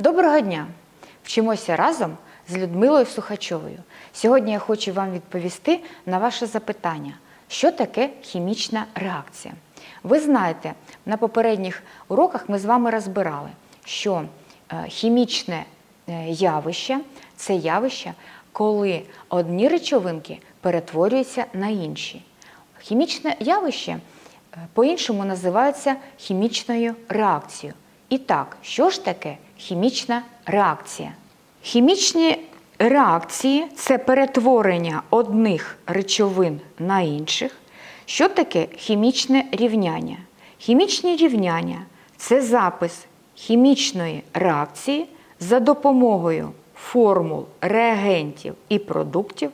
Доброго дня! Вчимося разом з Людмилою Сухачовою. Сьогодні я хочу вам відповісти на ваше запитання, що таке хімічна реакція. Ви знаєте, на попередніх уроках ми з вами розбирали, що е, хімічне е, явище це явище, коли одні речовинки перетворюються на інші. Хімічне явище по-іншому називається хімічною реакцією. І так, що ж таке хімічна реакція? Хімічні реакції це перетворення одних речовин на інших. Що таке хімічне рівняння? Хімічні рівняння це запис хімічної реакції за допомогою формул, реагентів і продуктів,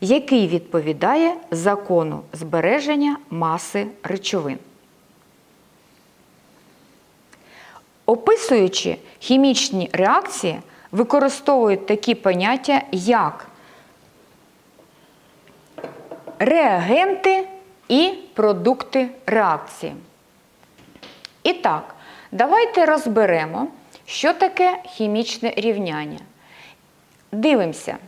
який відповідає закону збереження маси речовин. Описуючи хімічні реакції, використовують такі поняття, як реагенти і продукти реакції. І так, давайте розберемо, що таке хімічне рівняння. Дивимося.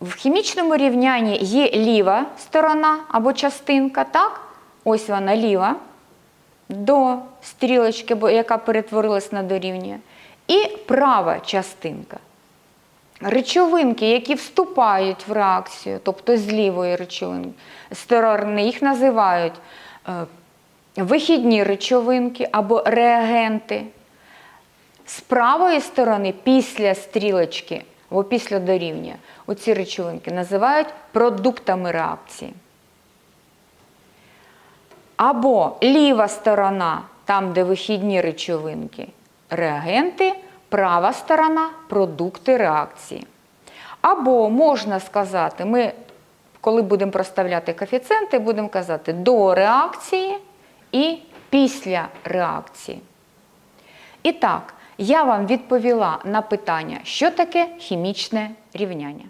В хімічному рівнянні є ліва сторона або частинка, так? Ось вона ліва до стрілочки, яка перетворилась на дорівнює, і права частинка. Речовинки, які вступають в реакцію, тобто з лівої речовинки, сторони, їх називають е, вихідні речовинки або реагенти. З правої сторони, після стрілочки або після дорівнює, оці речовинки називають продуктами реакції. Або ліва сторона, там, де вихідні речовинки, реагенти, права сторона продукти реакції. Або можна сказати, ми, коли будемо проставляти коефіцієнти, будемо казати до реакції і після реакції. І так, я вам відповіла на питання, що таке хімічне рівняння.